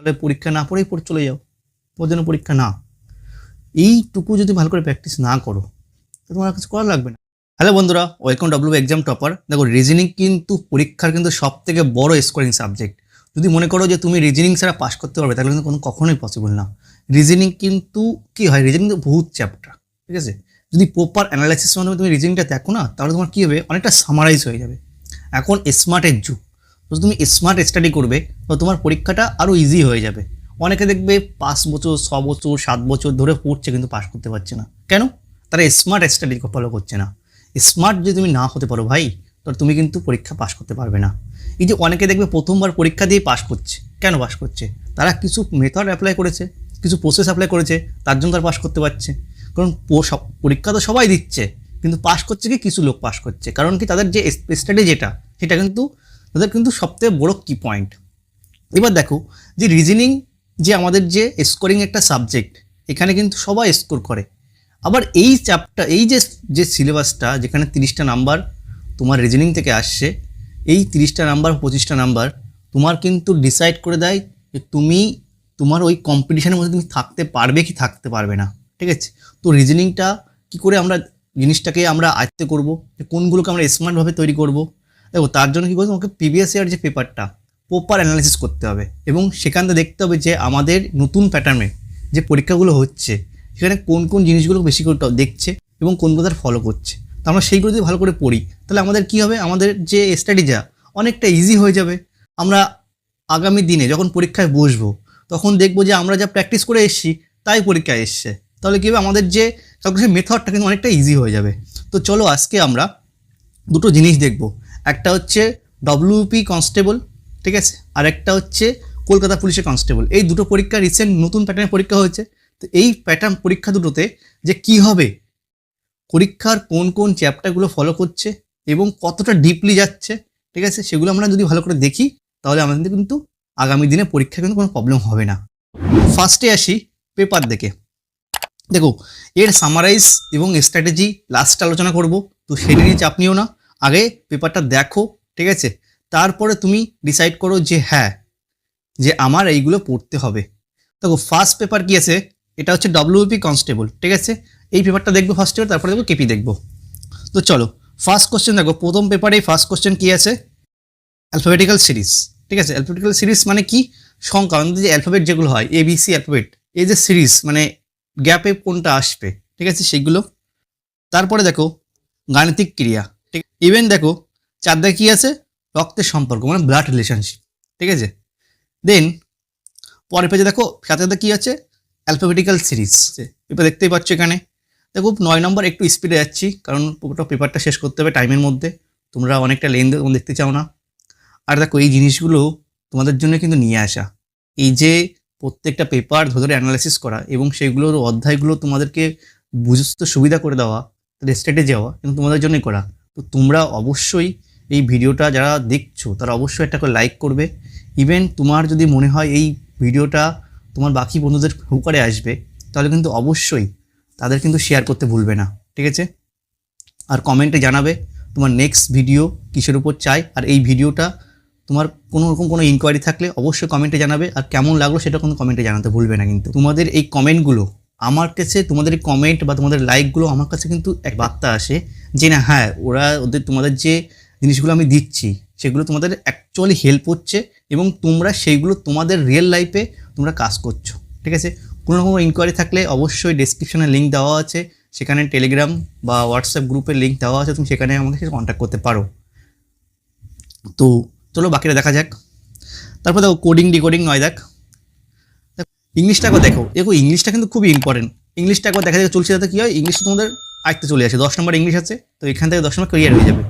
তাহলে পরীক্ষা না পড়েই পড়ে চলে যাও। ওর জন্য পরীক্ষা না। এইটুকু যদি ভালো করে প্র্যাকটিস না করো তো তোমার কিছু করা লাগবে না। হ্যালো বন্ধুরা ওয়েলকাম ডাব্লিউ এক্সাম টপার দেখো রিজনিং কিন্তু পরীক্ষার কিন্তু সব থেকে বড় স্কোরিং সাবজেক্ট যদি মনে করো যে তুমি রিজনিং ছাড়া পাস করতে পারবে, তাহলে কিন্তু কোনো কখনোই পসিবল না। রিজনিং কিন্তু কি হয়? রিজনিং তো বহুত চ্যাপ্টার ঠিক আছে? যদি প্রপার অ্যানালাইসিস মাধ্যমে তুমি রিজনিংটা দেখো না, তাহলে তোমার কী হবে? অনেকটা সামারাইজ হয়ে যাবে। এখন স্মার্টের যুগ। তো তুমি স্মার্ট স্টাডি করবে, তো তোমার পরীক্ষাটা আরও ইজি হয়ে যাবে। অনেকে দেখবে পাঁচ বছর, ছ বছর, সাত বছর ধরে পড়ছে কিন্তু পাশ করতে পারছে না। কেন? তারা স্মার্ট স্টাডি ফলো করছে না। স্মার্ট যদি তুমি না হতে পারো ভাই তাহলে তুমি কিন্তু পরীক্ষা পাশ করতে পারবে না। এই যে অনেকে দেখবে প্রথমবার পরীক্ষা দিয়ে পাশ করছে, কেন পাস করছে? তারা কিছু মেথড অ্যাপ্লাই করেছে, কিছু প্রসেস অ্যাপ্লাই করেছে, তার জন্য তারা পাশ করতে পারছে। কারণ পরীক্ষা তো সবাই দিচ্ছে, কিন্তু পাশ করছে কি? কিছু লোক পাশ করছে। কারণ কি? তাদের যে স্টাডি যেটা, সেটা কিন্তু তাদের কিন্তু সবথেকে বড় কি পয়েন্ট এবার দেখো, যে রিজনিং যে আমাদের যে স্কোরিং একটা সাবজেক্ট এখানে কিন্তু সবাই স্কোর করে। আবার এই চ্যাপ্টার এই যে যে সিলেবাসটা যেখানে তিরিশটা নাম্বার তোমার রিজনিং থেকে আসছে, এই তিরিশটা নাম্বার পঁচিশটা নাম্বার তোমার কিন্তু ডিসাইড করে দেয় যে তুমি, তোমার ওই কম্পিটিশনের মধ্যে তুমি থাকতে পারবে কি থাকতে পারবে না। ঠিক আছে? তো রিজনিংটা কি করে আমরা জিনিসটাকে আমরা আয়ত্তে করব? যে কোনগুলোকে আমরা স্মার্টভাবে তৈরি করব? দেখো, তার জন্য কী করব আমাকে প্রিভিয়াস ইয়ার যে পেপারটা প্রপার অ্যানালাইসিস করতে হবে। এবং সেখান থেকে দেখতে হবে যে আমাদের নতুন প্যাটার্নে যে পরীক্ষাগুলো হচ্ছে, সেখানে কোন কোন জিনিসগুলো বেশি করে দেখছে এবং কোনগুলো তার ফলো করছে। তো আমরা সেইগুলো যদি ভালো করে পড়ি, তাহলে আমাদের কি হবে? আমাদের যে স্টাডিটা অনেকটা ইজি হয়ে যাবে। আমরা আগামী দিনে যখন পরীক্ষায় বসবো, তখন দেখব যে আমরা যা প্র্যাকটিস করে এসেছি, তাই পরীক্ষায় এসছে। তাহলে কী হবে? আমাদের যে সব কিছু মেথডটা কিন্তু অনেকটা ইজি হয়ে যাবে। তো চলো আজকে আমরা দুটো জিনিস দেখব। একটা হচ্ছে ডব্লিউপি কনস্টেবল ঠিক আছে? আর একটা হচ্ছে কলকাতা পুলিশের কনস্টেবল এই দুটো পরীক্ষা রিসেন্ট নতুন প্যাটার্নের পরীক্ষা হয়েছে। তো এই প্যাটার্ন পরীক্ষা দুটোতে যে কি হবে, পরীক্ষার কোন কোন চ্যাপ্টারগুলো ফলো করছে এবং কতটা ডিপলি যাচ্ছে, ঠিক আছে? সেগুলো আমরা যদি ভালো করে দেখি, তাহলে আমাদের কিন্তু আগামী দিনে পরীক্ষা কিন্তু কোনো প্রবলেম হবে না। ফার্স্টে আসি পেপার দেখে। দেখো, এর সামারাইজ এবং স্ট্র্যাটেজি লাস্ট আলোচনা করব, তো সেটা নিয়ে চাপ নিও না। আগে পেপারটা দেখো, ঠিক আছে? তারপরে তুমি ডিসাইড করো যে হ্যাঁ যে আমার এইগুলো পড়তে হবে। দেখো ফার্স্ট পেপার কি আছে? এটা হচ্ছে ডব্লিউপি কনস্টেবল ঠিক আছে? এই পেপারটা দেখব ফার্স্ট ইয়ার তারপরে দেখব কেপি দেখব। তো চলো ফার্স্ট কোশ্চেন দেখো, প্রথম পেপারে ফার্স্ট কোশ্চেন কি আছে? অ্যালফাবেটিক্যাল সিরিজ ঠিক আছে? অ্যালফাবেটিক্যাল সিরিজ মানে কি? সংখ্যা আমাদের যে অ্যালফাবেট যেগুলো হয় এবিসি অ্যালফাবেট এই যে সিরিজ মানে গ্যাপে কোনটা আসবে, ঠিক আছে? সেগুলো তারপরে দেখো, গাণিতিক ক্রিয়া ঠিক ইভেন দেখো চারদায় কি আছে? রক্তের সম্পর্ক মানে ব্লাড রিলেশনশিপ ঠিক আছে? দেন পরের পেজে দেখো, সাথে কি আছে? অ্যালফাবেটিক্যাল সিরিজ এবার দেখতেই পাচ্ছ এখানে। দেখো, নয় নম্বর একটু স্পিডে যাচ্ছি, কারণ পুরোটা পেপারটা শেষ করতে হবে টাইমের মধ্যে। তোমরা অনেকটা লেন দেখতে চাও না। আর দেখো, এই জিনিসগুলো তোমাদের জন্য কিন্তু নিয়ে আসা। এই যে প্রত্যেকটা পেপার ধরে ধরে অ্যানালাইসিস করা এবং সেইগুলোর অধ্যায়গুলো তোমাদেরকে বুঝতে সুবিধা করে দেওয়া স্টেটে যাওয়া, কিন্তু তোমাদের জন্যই করা। তো তোমরা অবশ্যই এই ভিডিওটা যারা দেখছ, তারা অবশ্যই একটা করে লাইক করবে। ইভেন তোমার যদি মনে হয় এই ভিডিওটা তোমার বাকি বন্ধুদের হুকারে আসবে, তাহলে কিন্তু অবশ্যই তাদের কিন্তু শেয়ার করতে ভুলবে না, ঠিক আছে? আর কমেন্টে জানাবে তোমার নেক্সট ভিডিও কিসের উপর চাই, আর এই ভিডিওটা তোমার কোনো রকম কোনো ইনকোয়ারি থাকলে অবশ্যই কমেন্টে জানাবে, আর কেমন লাগল সেটা কোনো কমেন্টে জানাতে ভুলবে না কিন্তু। তোমাদের এই কমেন্টগুলো আমার কাছে তোমাদের কমেন্ট বা তোমাদের লাইকগুলো আমার কাছে কিন্তু এক বার্তা আসে যে না হ্যাঁ ওরা ওদের তোমাদের যে জিনিসগুলো আমি দিচ্ছি, সেগুলো তোমাদের অ্যাকচুয়ালি হেল্প হচ্ছে এবং তোমরা সেইগুলো তোমাদের রিয়েল লাইফে তোমরা কাজ করছ, ঠিক আছে? কোনো রকম ইনকোয়ারি থাকলে অবশ্যই ডেসক্রিপশনে লিঙ্ক দেওয়া আছে, সেখানে টেলিগ্রাম বা হোয়াটসঅ্যাপ গ্রুপের লিঙ্ক দেওয়া আছে, তুমি সেখানে আমাকে কন্ট্যাক্ট করতে পারো। তো চলো বাকিটা দেখা যাক। তারপর দেখো কোডিং ডিকোডিং নয় দেখ। দেখো, ইংলিশটা একবার দেখো। দেখো ইংলিশটা কিন্তু খুবই ইম্পর্টেন্ট ইংলিশটা একবার দেখা যায় চলছে যাতে কী হয়? ইংলিশটা তোমাদের আয়ত্তে চলে আসে। দশ নম্বর ইংলিশ আছে তো এখান থেকে দশ নম্বর ক্লিয়ার হয়ে যাবে।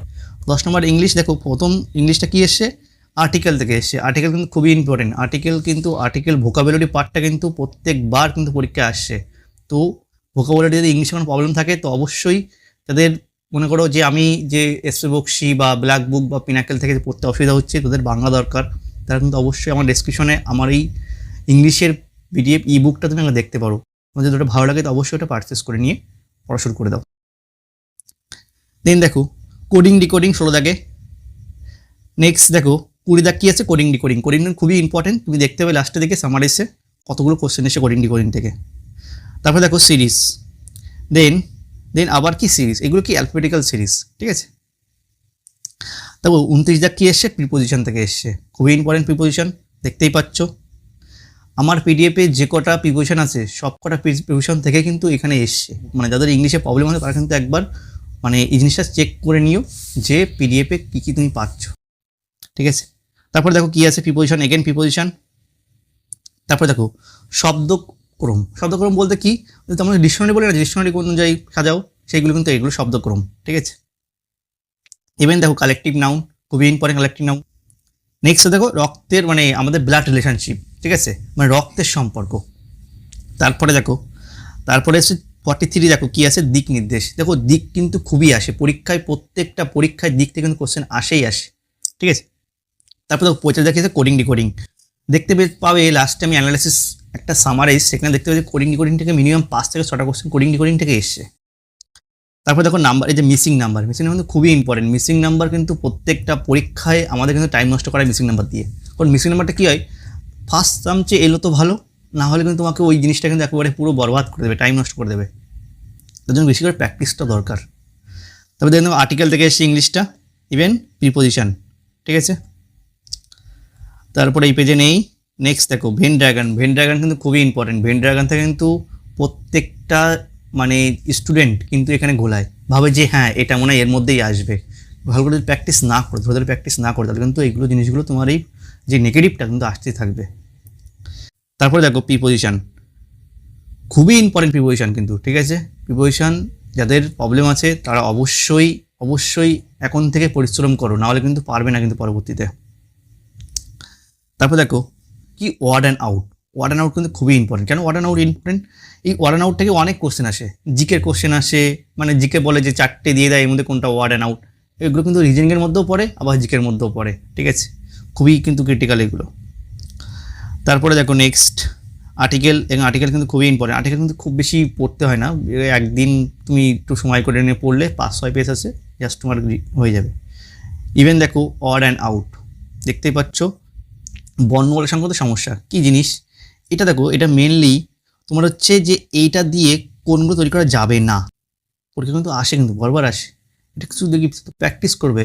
দশ নম্বর ইংলিশ দেখো প্রথম ইংলিশটা কী এসছে? আর্টিকেল থেকে এসছে। আর্টিকেল কিন্তু খুবই ইম্পর্টেন্ট আর্টিকেল কিন্তু আর্টিকেল ভোকাবুলারি পার্টটা কিন্তু প্রত্যেকবার কিন্তু পরীক্ষায় আসছে। তো ভোকাবুলারি যদি ইংলিশে কোনো প্রবলেম থাকে তো অবশ্যই তাদের মনে করো যে আমি যে এসপি বক্সি বা ব্ল্যাক বুক বা পিনাকেল থেকে পড়তে অসুবিধা হচ্ছে তাদের বাংলা দরকার। তারা কিন্তু অবশ্যই আমার ডেসক্রিপশনে আমার এই ইংলিশের পিডিএফ ই বুকটা তুমি দেখতে পারো। তোমার যদি ওটা ভালো লাগে, তো অবশ্যই ওটা পারচেস করে নিয়ে পড়া শুরু করে দাও। দেন দেখো কোডিং ডিকোডিং ষোলো দাগে। নেক্সট দেখো, কুড়ি দাগ কি আছে? কোডিং ডিকোডিং কোডিং খুবই ইম্পর্টেন্ট তুমি দেখতে হবে লাস্টে দিকে সামারিসে কতগুলো কোশ্চেন এসে কোডিং ডিকোডিং থেকে। তারপরে দেখো সিরিজ দেন দেন আবার কি সিরিজ এগুলো কি অ্যালফাবেটিক্যাল সিরিজ ঠিক আছে? তারপর উনত্রিশ দাগ কি এসছে? প্রিপোজিশন থেকে এসছে। খুবই ইম্পর্টেন্ট প্রিপোজিশন দেখতেই পাচ্ছ। আমার পিডিএফে যে কটা প্রিপোজিশন আছে, সব কটা প্রিপোজিশন থেকে কিন্তু এখানে এসছে। মানে যাদের ইংলিশে প্রবলেম আছে তারা কিন্তু একবার মানে এই জিনিসটা চেক করে নিও যে পিডিএফে কী কী তুমি পাচ্ছ। ঠিক আছে? তারপর দেখো কী আছে প্রিপোজিশন এগেন প্রিপোজিশন তারপর দেখো, শব্দক্রম। শব্দক্রম বলতে কি? তোমরা ডিকশনারি বলে না ডিকশনারি কোন অনুযায়ী সাজাও, সেইগুলো কিন্তু এগুলো শব্দক্রম। ঠিক আছে? ইভেন দেখো কালেকটিভ নাউন খুবই ইম্পর্টেন্ট কালেকটিভ নাউন নেক্সট দেখো রক্তের মানে আমাদের ব্লাড রিলেশনশিপ ঠিক আছে? মানে রক্তের সম্পর্ক। তারপরে দেখো, তারপরে এসে ফর্টি থ্রি দেখো কী আছে? দিক নির্দেশ। দেখো, দিক কিন্তু খুবই আসে। পরীক্ষায় প্রত্যেকটা পরীক্ষায় দিক থেকে কিন্তু কোশ্চেন আসেই আসে। ঠিক আছে? তারপর দেখো পঁচিশ দেখে কোডিং ডিকোডিং দেখতে পাবে লাস্টে আমি অ্যানালাইসিস একটা সামারাইজ সেখানে দেখতে পাবে কোডিং ডিকোডিং থেকে মিনিমাম পাঁচ থেকে ছটা কোশ্চেন কোডিং ডিকোডিং থেকে এসছে। তারপর দেখো নাম্বার এই যে মিসিং নাম্বার মিসিং নাম্বার খুবই ইম্পর্টেন্ট মিসিং নাম্বার কিন্তু প্রত্যেকটা পরীক্ষায় আমাদের কিন্তু টাইম নষ্ট করায় মিসিং নাম্বার দিয়ে। কারণ মিসিং নাম্বারটা কী হয়? ফার্স্ট চামচে এলো তো ভালো, না হলে কিন্তু তোমাকে ওই জিনিসটা কিন্তু একেবারে পুরো বরবাদ করে দেবে টাইম নষ্ট করে দেবে। তার জন্য বেশি করে প্র্যাকটিসটা দরকার। তবে দেখুন আর্টিকেল থেকে এসছে ইংলিশটা ইভেন প্রিপোজিশন ঠিক আছে? তারপরে এই পেজে নেই। নেক্সট দেখো ভেন ড্রাগন ভেন ড্রাগন কিন্তু খুবই ইম্পর্টেন্ট ভেন ড্রাগন থেকে কিন্তু প্রত্যেকটা মানে স্টুডেন্ট কিন্তু এখানে ঘোলায়। ভাবে যে হ্যাঁ এটা মনে হয় এর মধ্যেই আসবে। ভালো করে যদি প্র্যাকটিস না করে, ধরে প্র্যাকটিস না করে, তাহলে কিন্তু এইগুলো জিনিসগুলো তোমার এই যে নেগেটিভটা কিন্তু আসতেই থাকবে। তারপরে দেখো প্রিপোজিশন খুবই ইম্পর্টেন্ট প্রিপোজিশন কিন্তু, ঠিক আছে? প্রিপোজিশন যাদের প্রবলেম আছে, তারা অবশ্যই অবশ্যই এখন থেকে পরিশ্রম করো, নাহলে কিন্তু পারবে না কিন্তু পরবর্তীতে। তারপর দেখো, কি odd one out odd one out কিন্তু খুবই ইম্পর্টেন্ট কেন ওয়ার্ড অ্যান্ড আউট ইম্পর্টেন্ট এই ওয়ার্ড অ্যান্ড আউট থেকে অনেক কোশ্চেন আসে। জিকের কোশ্চেন আসে মানে জিকে বলে যে চারটে দিয়ে দেয়, এর মধ্যে কোনটা ওয়ার্ড অ্যান্ড আউট এগুলো কিন্তু রিজনিংয়ের মধ্যেও পড়ে, আবার জিকের মধ্যেও পড়ে, ঠিক আছে? খুবই কিন্তু ক্রিটিক্যাল এগুলো। তারপরে দেখো নেক্সট আর্টিকেল এবং আর্টিকেল কিন্তু খুবই ইম্পর্টেন্ট আর্টিকেল কিন্তু খুব বেশি পড়তে হয় না। একদিন তুমি একটু সময় করে নিয়ে পড়লে পাঁচ, ছয় পেজ আছে জাস্ট তোমার হয়ে যাবে। ইভেন দেখো অড অ্যান্ড আউট দেখতেই পাচ্ছ বর্ণমালা সংক্রান্ত সমস্যা, কি জিনিস? এটা দেখো, এটা মেনলি তোমার হচ্ছে যে এইটা দিয়ে কোনগুলো তৈরি করা যাবে না। পরীক্ষা কিন্তু আসে কিন্তু, বারবার আসে। এটা কিছু দেখি প্র্যাকটিস করবে।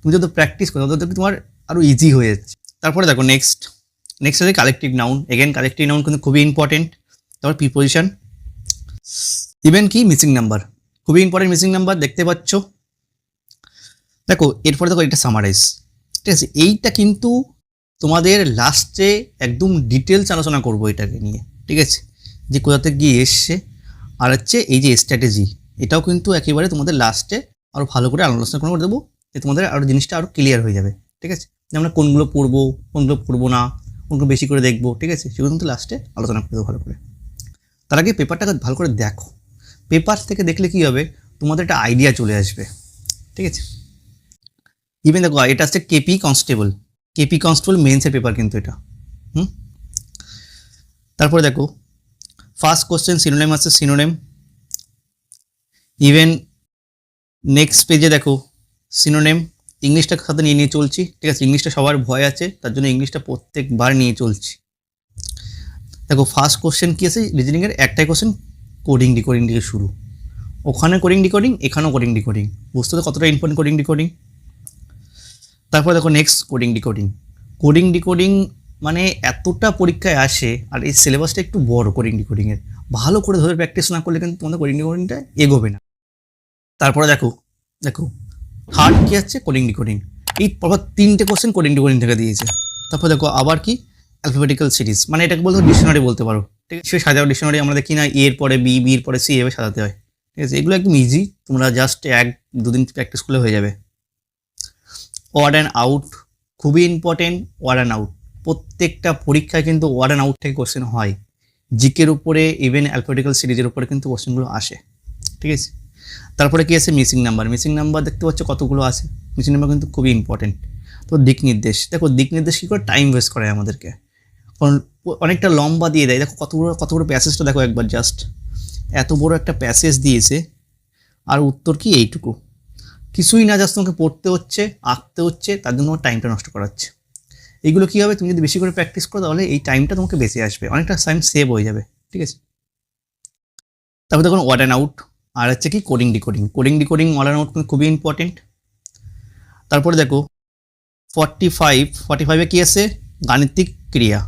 তুমি যত প্র্যাকটিস করো, তত তোমার আরও ইজি হয়ে যাচ্ছে। তারপরে দেখো নেক্সট নেক্সট আছে collective noun again collective noun কিন্তু খুবই ইম্পর্টেন্ট তারপর প্রিপোজিশন ইভেন কি? মিসিং নাম্বার খুবই ইম্পর্টেন্ট মিসিং নাম্বার দেখতে পাচ্ছ। দেখো, এরপরে দেখো এটা সামারাইজ ঠিক আছে, এইটা কিন্তু তোমাদের লাস্টে একদম ডিটেলস আলোচনা করব এটাকে নিয়ে। ঠিক আছে? যে কোথাতে গিয়ে এসছে। আর হচ্ছে এই যে স্ট্র্যাটেজি এটাও কিন্তু একেবারে তোমাদের লাস্টে আরও ভালো করে আলোচনা করে দেবো। যে তোমাদের আরও জিনিসটা আরও ক্লিয়ার হয়ে যাবে। ঠিক আছে? যে আমরা কোনগুলো পড়ব কোনগুলো পড়ব না। কোনগুলো বেশি করে দেখব, ঠিক আছে? সেগুলো কিন্তু লাস্টে আলোচনা করে দেবো ভালো করে। তার আগে পেপারটাকে ভালো করে দেখো। পেপার থেকে দেখলে কি হবে? তোমাদের একটা আইডিয়া চলে আসবে, ঠিক আছে? ইভেন দেখো, এটা হচ্ছে কেপি কনস্টেবল কেপি কনস্টেবল মেন্সের পেপার কিন্তু এটা, হুম? তারপরে দেখো ফার্স্ট কোশ্চেন সিনোনেম আছে সিনোনেম ইভেন নেক্সট পেজে দেখো সিনোনেম ইংলিশটা সাথে নিয়ে নিয়ে চলছি। ঠিক আছে, ইংলিশটা সবার ভয় আছে, তার জন্য ইংলিশটা প্রত্যেকবার নিয়ে চলছি। দেখো ফার্স্ট কোশ্চেন কী আছে? রিজনিংয়ের একটাই কোশ্চেন কোডিং ডিকোডিং থেকে শুরু। ওখানে কোডিং ডিকোডিং এখানেও কোডিং ডিকোডিং বুঝতে তো কতটা ইম্পর্টেন্ট কোডিং ডিকোডিং তারপর দেখো next coding decoding coding decoding মানে এতটা পরীক্ষায় আসে, আর এই সিলেবাসটা একটু বড় কোডিং ডিকোডিংয়ের ভালো করে ধরে প্র্যাকটিস না করলে কিন্তু তোমাদের কোডিং ডিকোডিংটা এগোবে না। তারপরে দেখো দেখো থার্ড কী আছে? কোডিং ডিকোডিং এই পরপর তিনটে কোশ্চেন কোডিং ডিকোডিং থেকে দিয়েছে। তারপর দেখো আবার কি? অ্যালফাবেটিক্যাল সিরিজ মানে এটাকে বলতে ডিকশনারি বলতে পারো। ঠিক আছে? সাজাও ডিকশনারি আমরা দেখি না। এর পরে বি বির পরে সি এভাবে সাজাতে হয়। ঠিক আছে? এগুলো একদম ইজি তোমরা জাস্ট এক, দুদিন প্র্যাকটিস করলে হয়ে যাবে। ওয়ার্ড অ্যান্ড আউট খুবই ইম্পর্টেন্ট ওয়ার্ড অ্যান্ড আউট প্রত্যেকটা পরীক্ষায় কিন্তু ওয়ার্ড অ্যান্ড আউট থেকে কোশ্চেন হয়। জিকের উপরে ইভেন অ্যালফাবেটিক্যাল সিরিজের উপরে কিন্তু কোশ্চেনগুলো আসে। ঠিক আছে? তারপরে কি আছে? মিসিং নাম্বার মিসিং নাম্বার দেখতে পাচ্ছ কতগুলো আছে? মিসিং নাম্বার কিন্তু খুবই ইম্পর্টেন্ট তো দিক নির্দেশ। দেখো, দিক নির্দেশ কী করে? টাইম ওয়েস্ট করায় আমাদেরকে। অনেকটা লম্বা দিয়ে দেয়। দেখো কত বড় কত বড় প্যাসেজটা দেখো একবার জাস্ট এত বড় একটা প্যাসেজ দিয়েছে। আর উত্তর কি? এইটুকু। কিছুই না জাস্ট তোমাকে পড়তে হচ্ছে, আঁকতে হচ্ছে, তার জন্য টাইমটা নষ্ট করাচ্ছে। এইগুলো কী হবে? তুমি যদি বেশি করে প্র্যাকটিস করো, তাহলে এই টাইমটা তোমাকে বেশি আসবে। অনেকটা টাইম সেভ হয়ে যাবে। ঠিক আছে? তারপর দেখুন ওয়াট অ্যান্ড আউট আর হচ্ছে কি coding decoding coding decoding out কিন্তু খুবই ইম্পর্টেন্ট তারপরে দেখো ফর্টি ফাইভ ফর্টি ফাইভে কী আছে? গাণিতিক ক্রিয়া।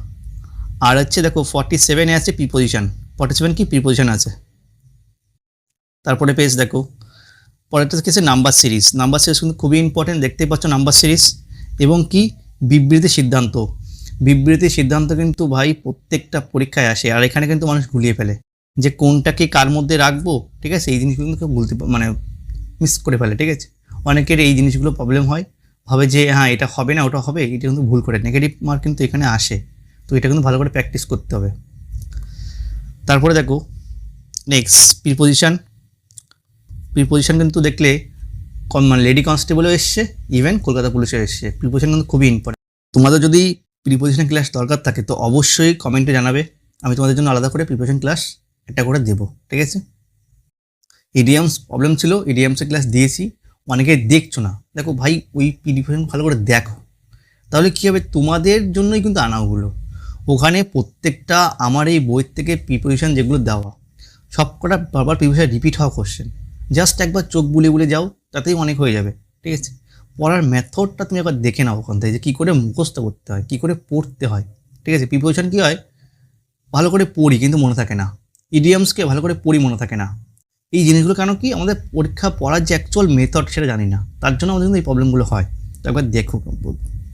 আর হচ্ছে দেখো ফর্টি সেভেনে আছে প্রিপোজিশন ফর্টি সেভেন কি? প্রিপোজিশন আছে। তারপরে পেজ দেখো, পরেরটা কি আছে নাম্বার সিরিজ নাম্বার সিরিজ কিন্তু খুবই ইম্পর্টেন্ট দেখতেই পাচ্ছ নাম্বার সিরিজ এবং কি? বিবৃতি সিদ্ধান্ত। বিবৃতি সিদ্ধান্ত কিন্তু ভাই প্রত্যেকটা পরীক্ষায় আসে। আর এখানে কিন্তু মানুষ গুলিয়ে ফেলে। যে কোনটাকে কার মধ্যে রাখব, ঠিক আছে? এই জিনিসগুলো কেউ বলতে মানে মিস করে ফেলে, ঠিক আছে? অনেকের এই জিনিসগুলো প্রবলেম হয়, ভাবে যে হ্যাঁ এটা হবে না, ওটা হবে, এটা কিন্তু ভুল করে। নেগেটিভ মার্ক কিন্তু এখানে আসে। তো এটা কিন্তু ভালো করে প্র্যাকটিস করতে হবে। তারপরে দেখো নেক্সট প্রিপোজিশন প্রিপোজিশন কিন্তু দেখলে কম মানে লেডি কনস্টেবলও এসছে ইভেন কলকাতা পুলিশও এসছে। প্রিপোজিশন কিন্তু খুবই ইম্পর্টেন্ট তোমাদের যদি প্রিপোজিশান ক্লাস দরকার থাকে, তো অবশ্যই কমেন্টে জানাবে। আমি তোমাদের জন্য আলাদা করে প্রিপোজিশন ক্লাস একটা করে দেবো, ঠিক আছে? ইডিয়ামস প্রবলেম ছিল ইডিয়ামসের ক্লাস দিয়েছি। অনেকে দেখছ না। দেখো ভাই, ওই প্রিপোজিশন ভালো করে দেখো। তাহলে কী হবে? তোমাদের জন্যই কিন্তু আনা ওগুলো। ওখানে প্রত্যেকটা আমার এই বইয়ের থেকে প্রিপোজিশন যেগুলো দেওয়া সব কটা বারবার প্রিপারেশান রিপিট হওয়া কোশ্চেন জাস্ট একবার চোখ বুলে বুলে যাও, তাতেই অনেক হয়ে যাবে, ঠিক আছে? পড়ার মেথডটা তুমি একবার দেখে নাও ওখান থেকে, যে কী করে মুখস্থ করতে হয়, কী করে পড়তে হয়, ঠিক আছে? প্রিপোজিশন কী হয়? ভালো করে পড়ি, কিন্তু মনে থাকে না। ইডিয়ামসকে ভালো করে পড়ি মনে থাকে না। এই জিনিসগুলো কেন কি আমাদের পরীক্ষা পড়ার যে অ্যাকচুয়াল মেথড সেটা জানি না। তার জন্য আমাদের কিন্তু এই প্রবলেমগুলো হয়। তো একবার দেখো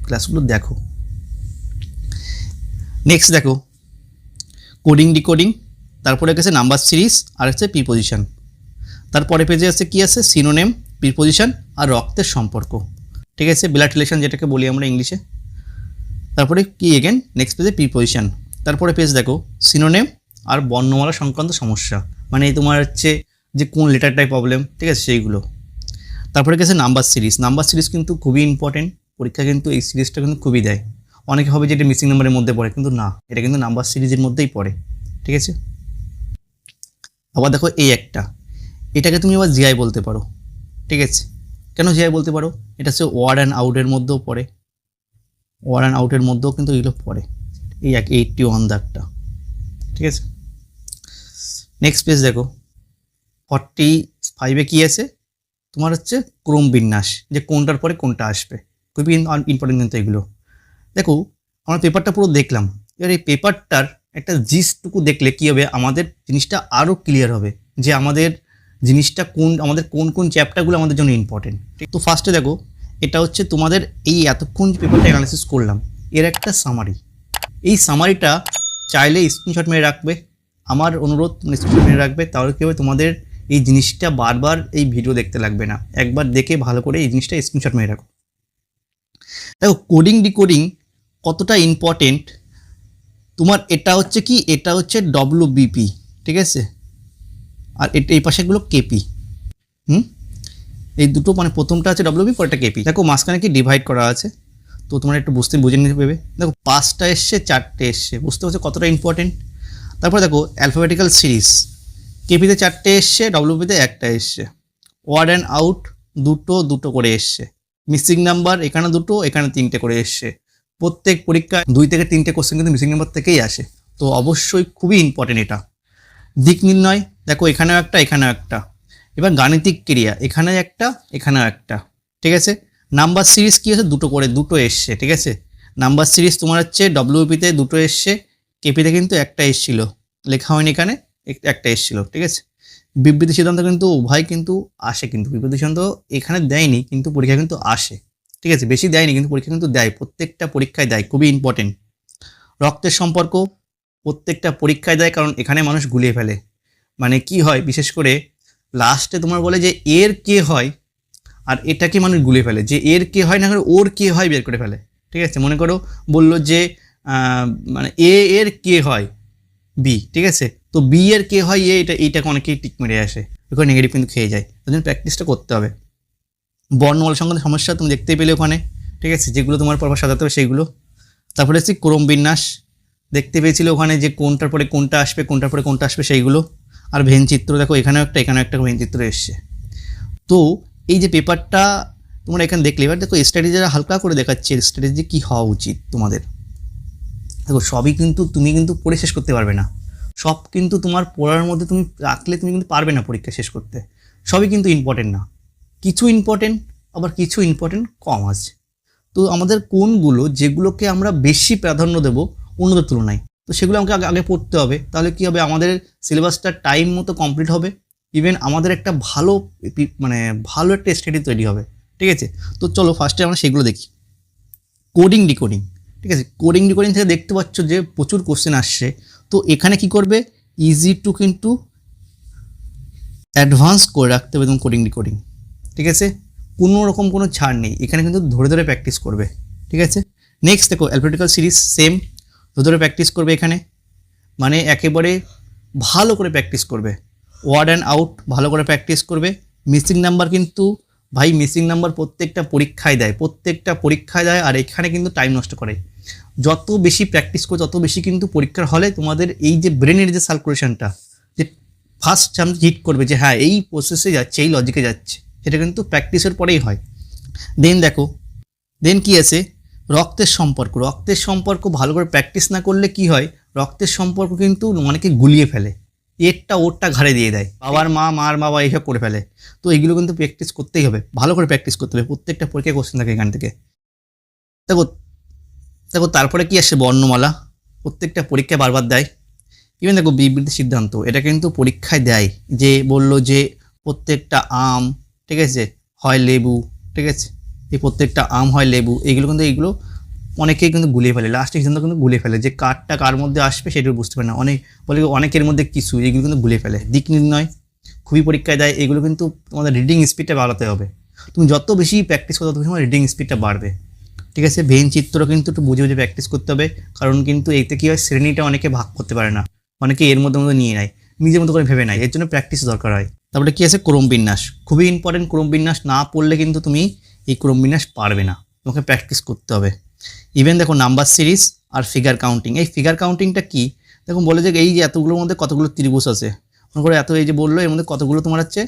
ক্লাসগুলো দেখো। নেক্সট দেখো কোডিং ডিকোডিং তারপরে গেছে নাম্বার সিরিজ আর হচ্ছে প্রিপোজিশন তারপরে পেজে আছে কি আছে? সিনোনেম প্রিপোজিশন আর রক্তের সম্পর্ক। ঠিক আছে? ব্লাড রিলেশন যেটাকে বলি আমরা ইংলিশে। তারপরে কি এগেন নেক্সট পেজে প্রিপোজিশন তারপরে পেজ দেখো সিনোনেম আর বর্ণমালা সংক্রান্ত সমস্যা। মানে তোমার হচ্ছে যে কোন লেটারটাই প্রবলেম ঠিক আছে, সেইগুলো। তারপরে গেছে নাম্বার সিরিজ নাম্বার সিরিজ কিন্তু খুবই ইম্পর্টেন্ট পরীক্ষা কিন্তু এই সিরিজটা কিন্তু খুবই দেয়। অনেকে হবে যে এটা মিসিং নাম্বারের মধ্যে পড়ে, কিন্তু না, এটা কিন্তু নাম্বার সিরিজের মধ্যেই পড়ে, ঠিক আছে? আবার দেখো এই একটা। এটাকে তুমি আবার জিআই বলতে পারো, ঠিক আছে? কেন জিআই বলতে পারো? এটা হচ্ছে ওয়ার্ড অ্যান্ড আউটের মধ্যেও পড়ে। ওয়ার্ড অ্যান্ড আউটের মধ্যেও কিন্তু এগুলো পড়ে। এই এক এইটটি ওয়ান দাগটা, ঠিক আছে? নেক্সট পেজ দেখো। ফর্টি ফাইভে কী আছে? তোমার হচ্ছে ক্রম বিন্যাস, যে কোনটার পরে কোনটা আসবে। খুবই ইম্পর্টেন্ট কিন্তু এগুলো। দেখো, আমরা পেপারটা পুরো দেখলাম। এবার এই পেপারটার একটা জিসটুকু দেখলে কী হবে? আমাদের জিনিসটা আরও ক্লিয়ার হবে, যে আমাদের জিনিসটা কোন আমাদের কোন কোন চ্যাপ্টারগুলো আমাদের জন্য ইম্পর্টেন্ট তো ফার্স্টে দেখো, এটা হচ্ছে তোমাদের এই এতক্ষণ যে পেপারটা অ্যানালিসিস করলাম, এর একটা সামারি এই সামারিটা চাইলে স্ক্রিনশট মেরে রাখবে। আমার অনুরোধ তুমি স্ক্রিনশট মেরে রাখবে, তাহলে কী হবে তোমাদের এই জিনিসটা বারবার এই ভিডিও দেখতে লাগবে না। একবার দেখে ভালো করে এই জিনিসটা স্ক্রিনশট মেরে রাখো। দেখো কোডিং ডিকোডিং কতটা ইম্পর্টেন্ট তোমার এটা হচ্ছে কি? এটা হচ্ছে ডব্লিউ বিপি ঠিক আছে? আর এই পাশেগুলো কেপি হুম? এই দুটো মানে প্রথমটা আছে ডব্লিউবি পরেরটা কেপি দেখো, মাঝখানে কি ডিভাইড করা আছে? তো তোমরা একটু বুঝতে বুঝে নিতে পারবে দেখো, পাঁচটা এসছে, চারটে এসছে। বুঝতে পারছ কতটা ইম্পর্টেন্ট তারপর দেখো অ্যালফাবেটিক্যাল সিরিজ কেপিতে চারটে এসছে ডব্লিউপিতে একটা এসছে। ওয়ার্ড অ্যান্ড আউট দুটো দুটো করে এসছে। মিসিং নাম্বার এখানে দুটো, এখানে তিনটে করে এসছে। প্রত্যেক পরীক্ষায় দুই থেকে তিনটে কোশ্চেন কিন্তু মিসিং নাম্বার থেকেই আসে। তো অবশ্যই খুবই ইম্পর্টেন্ট এটা। দিক নির্ণয়, দেখো এখানেও একটা এখানেও একটা। এবার গাণিতিক ক্রিয়া এখানে একটা, এখানেও একটা। ঠিক আছে? নাম্বার সিরিজ কী আছে? দুটো করে, দুটো এসছে। ঠিক আছে? নাম্বার সিরিজ তোমার হচ্ছে ডব্লিউপিতে দুটো এসছে কেপিতে কিন্তু একটা এসছিল। লেখা হয়নি এখানে, এক- একটা এসছিল, ঠিক আছে? বিবৃতি সিদ্ধান্ত কিন্তু উভয় কিন্তু আসে কিন্তু। বিবৃতি সিদ্ধান্ত এখানে দেয়নি, কিন্তু পরীক্ষা কিন্তু আসে, ঠিক আছে? বেশি দেয়নি, কিন্তু পরীক্ষা কিন্তু দেয়। প্রত্যেকটা পরীক্ষায় দেয়, খুবই ইম্পর্টেন্ট রক্তের সম্পর্ক প্রত্যেকটা পরীক্ষায় দেয়, কারণ এখানে মানুষ গুলিয়ে ফেলে। মানে কি হয়, বিশেষ করে লাস্টে তোমার বলে যে এর কে হয়, আর এটাকে মানুষ গুলিয়ে ফেলে। যে এর কে হয় না ওর কে হয় বের করে ফেলে, ঠিক আছে? মনে করো বলল যে মানে এ এর কে হয় বি ঠিক আছে? তো বি এর কে হয় এ এটা, এইটাকে অনেকেই টিক মেরে আসে। ওখানে নেগেটিভ কিন্তু খেয়ে যায়। তার জন্য প্র্যাকটিসটা করতে হবে। বর্ণমালা সংক্রান্ত সমস্যা তুমি দেখতেই পেলে ওখানে, ঠিক আছে? যেগুলো তোমার পরপর সাজাতে হবে সেইগুলো। তারপরে হচ্ছে ক্রম বিন্যাস। দেখতে পেয়েছিলে ওখানে যে কোনটার পরে কোনটা আসবে, কোনটার পরে কোনটা আসবে সেইগুলো। আর ভেন চিত্র দেখো, এখানেও একটা এখানেও একটা ভেন চিত্র এসছে। তো এই যে পেপারটা তোমরা এখানে দেখলে, এবার দেখো স্ট্র্যাটেজিটা হালকা করে দেখাচ্ছে স্ট্র্যাটেজি কী হওয়া উচিত তোমাদের। দেখো, সবই কিন্তু তুমি কিন্তু পড়ে শেষ করতে পারবে না। সব কিন্তু তোমার পড়ার মধ্যে তুমি রাখলে তুমি কিন্তু পারবে না পরীক্ষা শেষ করতে। সবই কিন্তু ইম্পর্টেন্ট না। কিছু ইম্পর্টেন্ট আবার কিছু ইম্পর্টেন্ট কম আছে। তো আমাদের কোনগুলো যেগুলোকে আমরা বেশি প্রাধান্য দেব অন্যদের তুলনায়? তো সেগুলো আমাকে আগে আগে পড়তে হবে। তাহলে কী হবে? আমাদের সিলেবাসটা টাইম মতো কমপ্লিট হবে। ইভেন আমাদের একটা ভালো মানে ভালো একটা স্টাডি তৈরি হবে। ঠিক আছে? তো চলো ফার্স্টে আমরা সেগুলো দেখি। কোডিং ডিকোডিং ঠিক আছে? কোডিং ডিকোডিং থেকে দেখতে পাচ্ছ যে প্রচুর কোশ্চেন আসছে। তো এখানে কি করবে? ইজি টু কিন্তু অ্যাডভান্স করে রাখতে হবে কোডিং ডিকোডিং ঠিক আছে? কোনো রকম কোনো ছাড় নেই। এখানে কিন্তু ধরে ধরে প্র্যাকটিস করবে। ঠিক আছে? নেক্সট দেখো অ্যালফাবেটিক্যাল সিরিজ সেম ধরে ধরে প্র্যাকটিস করবে এখানে। মানে একেবারে ভালো করে প্র্যাকটিস করবে। ওয়ার্ড অ্যান্ড আউট ভালো করে প্র্যাকটিস করবে। মিসিং নাম্বার কিন্তু ভাই মিসিং নাম্বার প্রত্যেকটা পরীক্ষায় দেয়। প্রত্যেকটা পরীক্ষায় দেয় আর এখানে কিন্তু টাইম নষ্ট করে। যত বেশি প্র্যাকটিস করো তত বেশি কিন্তু পরীক্ষার হলে তোমাদের এই যে ব্রেনের যে সার্কুলেশনটা যে ফার্স্ট চান্স হিট করবে যে হ্যাঁ এই প্রসেসে যাচ্ছে, এই লজিকে যাচ্ছে, সেটা কিন্তু প্র্যাকটিসের পরেই হয়। দেন দেখো দেন কি আছে? রক্তের সম্পর্ক। রক্তের সম্পর্ক ভালো করে প্র্যাকটিস না করলে কি হয়? রক্তের সম্পর্ক কিন্তু অনেকে গুলিয়ে ফেলে। এরটা ওরটা ঘাড়ে দিয়ে দেয়। বাবার মা, মার বাবা এইসব করে ফেলে। তো এইগুলো কিন্তু প্র্যাকটিস করতেই হবে। ভালো করে প্র্যাকটিস করতে হবে। প্রত্যেকটা পরীক্ষায় কোশ্চেন থাকে এখান থেকে। দেখো দেখো, তারপরে কি আসে বর্ণমালা? প্রত্যেকটা পরীক্ষায় বারবার দেয়। ইভেন দেখো, বিবৃতি সিদ্ধান্ত, এটা কিন্তু পরীক্ষায় দেয়। যে বলল যে প্রত্যেকটা আম, ঠিক আছে, হয় লেবু, ঠিক আছে এই প্রত্যেকটা আম হয় লেবু, এগুলো কিন্তু এইগুলো অনেকেই কিন্তু গুলিয়ে ফেলে। লাস্টে সিদ্ধান্ত কিন্তু গুলিয়ে ফেলে যে কারটা কার মধ্যে আসবে সেটা বুঝতে পারে না। অনেক, বলে অনেকের মধ্যে কিছু এগুলো কিন্তু গুলিয়ে ফেলে। দিক নির্ণয় খুবই পরীক্ষায় দেয়, এগুলো কিন্তু তোমাদের রিডিং স্পিডটা বাড়াতে হবে। তুমি যত বেশি প্র্যাকটিস করো, তত তোমার রিডিং স্পিডটা বাড়বে। ঠিক আছে? ভেন চিত্র কিন্তু একটু বুঝে বুঝে প্র্যাকটিস করতে হবে। কারণ কিন্তু এতে কী হয়? শ্রেণীটা অনেকে ভাগ করতে পারে না। অনেকে এর মধ্যে মধ্যে নিয়ে নেয়। নিজের মতো করে ভেবে নেয়। এর জন্য প্র্যাকটিস দরকার হয়। তারপরে কী আছে? ক্রম বিন্যাস। খুবই ইম্পর্টেন্ট ক্রম বিন্যাস। না পড়লে কিন্তু তুমি এই ক্রম বিন্যাস পারবে না। তোমাকে প্র্যাকটিস করতে হবে। ইভেন দেখো নাম্বার সিরিজ আর ফিগার কাউন্টিং এই ফিগার কাউন্টিংটা কি? দেখুন বলে যে এই যে এতগুলোর মধ্যে কতগুলো ত্রিভুজ আছে? মনে করো এত এই যে বলল, এর মধ্যে কতগুলো তোমার হচ্ছে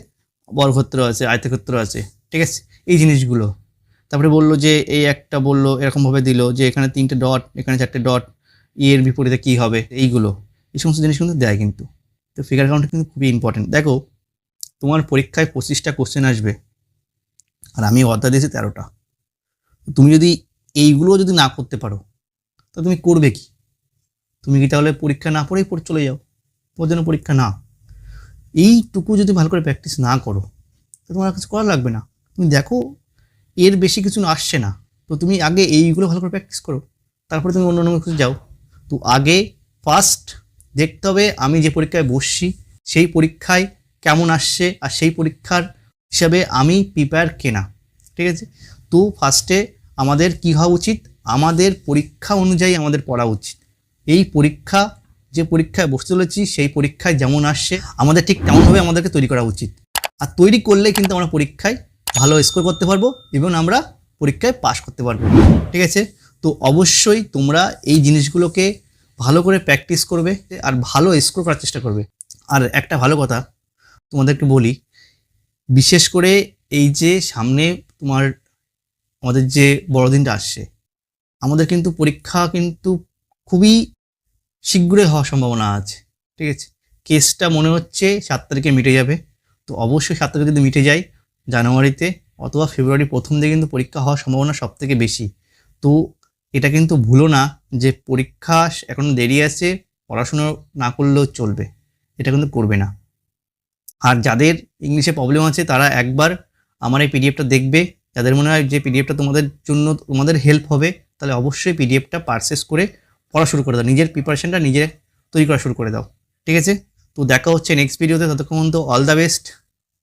বর্গক্ষেত্র আছে, আয়তক্ষেত্র আছে। ঠিক আছে? এই জিনিসগুলো। তারপরে বলল যে এই একটা বলল, এরকমভাবে দিল যে এখানে তিনটে ডট এখানে চারটে ডট এর বিপরীতে কী হবে? এইগুলো। এই সমস্ত জিনিস কিন্তু দেয় কিন্তু। তো ফিগার কাউন্টিং কিন্তু খুবই ইম্পর্টেন্ট দেখো, তোমার পরীক্ষায় পঁচিশটা কোশ্চেন আসবে, আর আমি অর্ডার দিয়েছি তেরোটা। তুমি যদি এইগুলো যদি না করতে পারো, তো তুমি করবে কি? তুমি কি তাহলে পরীক্ষা না পড়েই পড়ে, চলে যাও। তোমার জন্য পরীক্ষা না। এইটুকু যদি ভালো করে প্র্যাকটিস না করো, তো তোমার কিছু করা লাগবে না। তুমি দেখো এর বেশি কিছু আসছে না। তো তুমি আগে এইগুলো ভালো করে প্র্যাকটিস করো। তারপরে তুমি অন্য অন্য কিছু যাও। তো আগে ফার্স্ট দেখতে হবে আমি যে পরীক্ষায় বসছি, সেই পরীক্ষায় কেমন আসছে আর সেই পরীক্ষার হিসাবে আমি প্রিপেয়ার কেনা। ঠিক আছে? তো ফার্স্টে আমাদের কি হওয়া উচিত? আমাদের পরীক্ষা অনুযায়ী আমাদের পড়া উচিত। এই পরীক্ষা, যে পরীক্ষায় বসতে চলেছি, সেই পরীক্ষায় যেমন আসছে, আমাদের ঠিক তেমনভাবে আমাদেরকে তৈরি করা উচিত। আর তৈরি করলে কিন্তু আমরা পরীক্ষায় ভালো স্কোর করতে পারব এবং আমরা পরীক্ষায় পাশ করতে পারব। ঠিক আছে? তো অবশ্যই তোমরা এই জিনিসগুলোকে ভালো করে প্র্যাকটিস করবে আর ভালো স্কোর করার চেষ্টা করবে। আর একটা ভালো কথা তোমাদেরকে বলি, বিশেষ করে এই যে সামনে তোমার আমাদের যে বড়দিনটা আসছে, আমাদের কিন্তু পরীক্ষা কিন্তু খুবই শীঘ্রই হওয়ার সম্ভাবনা আছে। ঠিক আছে? কেসটা মনে হচ্ছে সাত তারিখে মিটে যাবে। তো অবশ্যই সাত তারিখে যদি মিটে যায় জানুয়ারিতে অথবা ফেব্রুয়ারি প্রথম দিকে কিন্তু পরীক্ষা হওয়ার সম্ভাবনা সব থেকে বেশি। তো এটা কিন্তু ভুলো না যে পরীক্ষা এখন দেরি আছে, পড়াশুনো না করলেও চলবে। এটা কিন্তু করবে না। আর যাদের ইংলিশে প্রবলেম আছে, তারা একবার আমার এই পিডিএফটা দেখবে। যাদের মনে হয় যে পিডিএফটা তোমাদের জন্য, তোমাদের হেল্প হবে, তাহলে অবশ্যই পিডিএফটা পারচেস করে পড়া শুরু করে দাও। নিজের প্রিপারেশনটা নিজে তৈরি করা শুরু করে দাও। ঠিক আছে? তো দেখা হচ্ছে নেক্সট ভিডিওতে ততক্ষণ তো অল দ্য বেস্ট